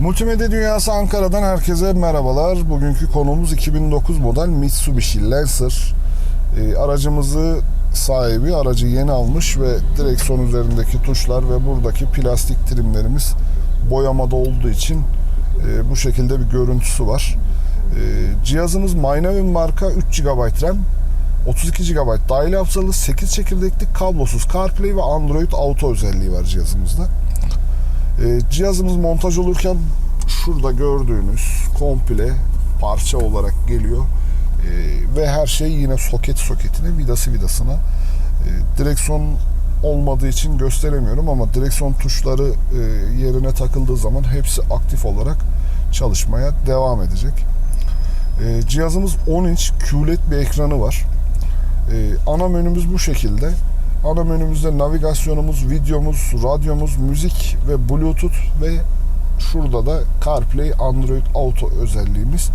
Multimedya Dünyası Ankara'dan herkese merhabalar. Bugünkü konumuz 2009 model Mitsubishi Lancer. Ee, aracımızı sahibi aracı yeni almış ve direksiyon üzerindeki tuşlar ve buradaki plastik trimlerimiz boyamada olduğu için e, bu şekilde bir görüntüsü var. E, cihazımız Mynavin marka 3 GB RAM, 32 GB dahili hafızalı, 8 çekirdekli kablosuz CarPlay ve Android Auto özelliği var cihazımızda. E, cihazımız montaj olurken şurada gördüğünüz komple parça olarak geliyor. E, ve her şey yine soket soketine, vidası vidasına. E, direksiyon olmadığı için gösteremiyorum ama direksiyon tuşları e, yerine takıldığı zaman hepsi aktif olarak çalışmaya devam edecek. E, cihazımız 10 inç QLED bir ekranı var. E, ana menümüz bu şekilde. Ana menümüzde navigasyonumuz, videomuz, radyomuz, müzik ve Bluetooth ve şurada da CarPlay, Android Auto özelliğimiz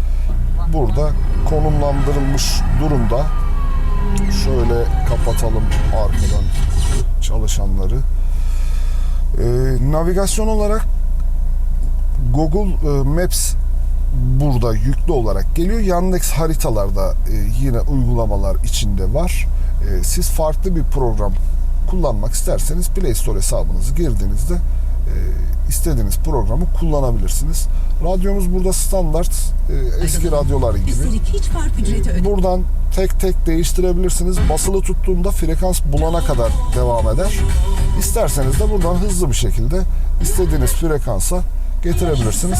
burada konumlandırılmış durumda. Şöyle kapatalım arkadan çalışanları. Ee, navigasyon olarak Google e, Maps burada yüklü olarak geliyor. Yandex haritalarda e, yine uygulamalar içinde var. E, siz farklı bir program kullanmak isterseniz Play Store hesabınızı girdiğinizde e, istediğiniz programı kullanabilirsiniz. Radyomuz burada standart e, eski radyolar gibi. Ödemiyor. Buradan tek tek değiştirebilirsiniz. Basılı tuttuğunda frekans bulana kadar devam eder. İsterseniz de buradan hızlı bir şekilde istediğiniz frekansa getirebilirsiniz.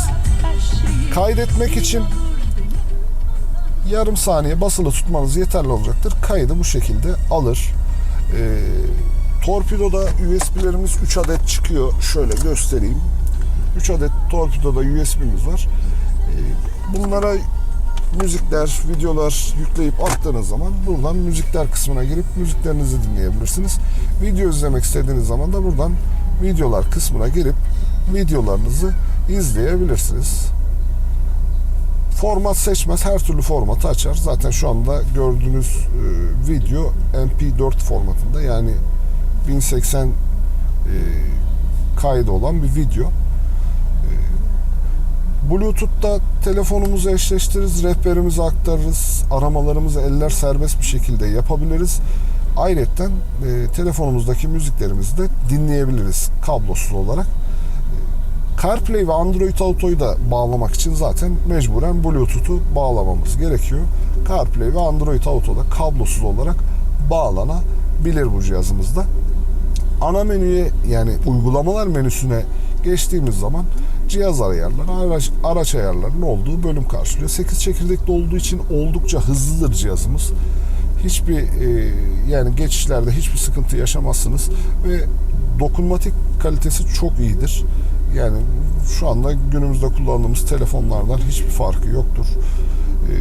Kaydetmek için yarım saniye basılı tutmanız yeterli olacaktır. Kaydı bu şekilde alır. Ee, torpidoda USB'lerimiz 3 adet çıkıyor. Şöyle göstereyim. 3 adet torpidoda USB'miz var. Ee, bunlara müzikler, videolar yükleyip attığınız zaman buradan müzikler kısmına girip müziklerinizi dinleyebilirsiniz. Video izlemek istediğiniz zaman da buradan videolar kısmına girip videolarınızı izleyebilirsiniz. Format seçmez, her türlü formatı açar. Zaten şu anda gördüğünüz e, video MP4 formatında yani 1080 e, kaydı olan bir video. Bluetooth'ta telefonumuzu eşleştiririz, rehberimizi aktarırız, aramalarımızı eller serbest bir şekilde yapabiliriz. Ayrıca e, telefonumuzdaki müziklerimizi de dinleyebiliriz kablosuz olarak. CarPlay ve Android Auto'yu da bağlamak için zaten mecburen Bluetooth'u bağlamamız gerekiyor. CarPlay ve Android Auto da kablosuz olarak bağlanabilir bu cihazımızda. Ana menüye yani uygulamalar menüsüne geçtiğimiz zaman cihaz ayarları, araç, araç ayarlarının olduğu bölüm karşılıyor. 8 çekirdekli olduğu için oldukça hızlıdır cihazımız. Hiçbir e, yani geçişlerde hiçbir sıkıntı yaşamazsınız ve dokunmatik kalitesi çok iyidir. Yani şu anda günümüzde kullandığımız telefonlardan hiçbir farkı yoktur. E,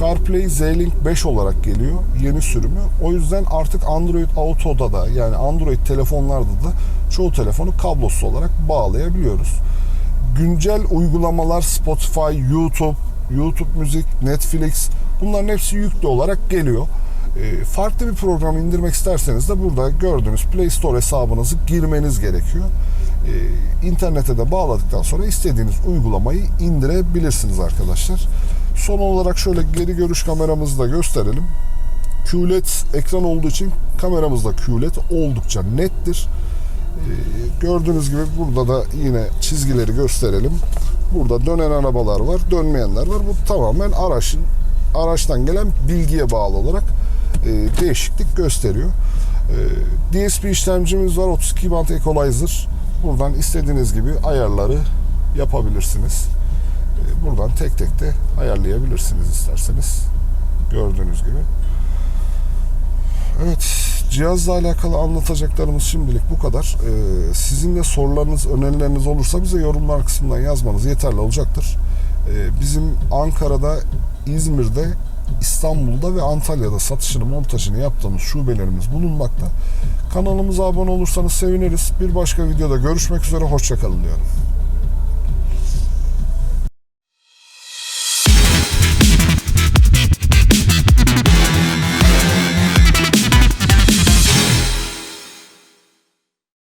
CarPlay Z-Link 5 olarak geliyor yeni sürümü. O yüzden artık Android Auto'da da yani Android telefonlarda da çoğu telefonu kablosuz olarak bağlayabiliyoruz. Güncel uygulamalar Spotify, YouTube, YouTube Müzik, Netflix bunların hepsi yüklü olarak geliyor. E, farklı bir program indirmek isterseniz de burada gördüğünüz Play Store hesabınızı girmeniz gerekiyor. E, internete de bağladıktan sonra istediğiniz uygulamayı indirebilirsiniz arkadaşlar. Son olarak şöyle geri görüş kameramızı da gösterelim. QLED ekran olduğu için kameramız da QLED oldukça nettir. Ee, gördüğünüz gibi burada da yine çizgileri gösterelim. Burada dönen arabalar var, dönmeyenler var. Bu tamamen araçın araçtan gelen bilgiye bağlı olarak e, değişiklik gösteriyor. E, DSP işlemcimiz var, 32 band equalizer. Buradan istediğiniz gibi ayarları yapabilirsiniz. E, buradan tek tek de ayarlayabilirsiniz isterseniz. Gördüğünüz gibi. Evet, cihazla alakalı anlatacaklarımız şimdilik bu kadar. Ee, sizin de sorularınız, önerileriniz olursa bize yorumlar kısmından yazmanız yeterli olacaktır. Ee, bizim Ankara'da, İzmir'de, İstanbul'da ve Antalya'da satışını, montajını yaptığımız şubelerimiz bulunmakta. Kanalımıza abone olursanız seviniriz. Bir başka videoda görüşmek üzere, hoşçakalın diyorum.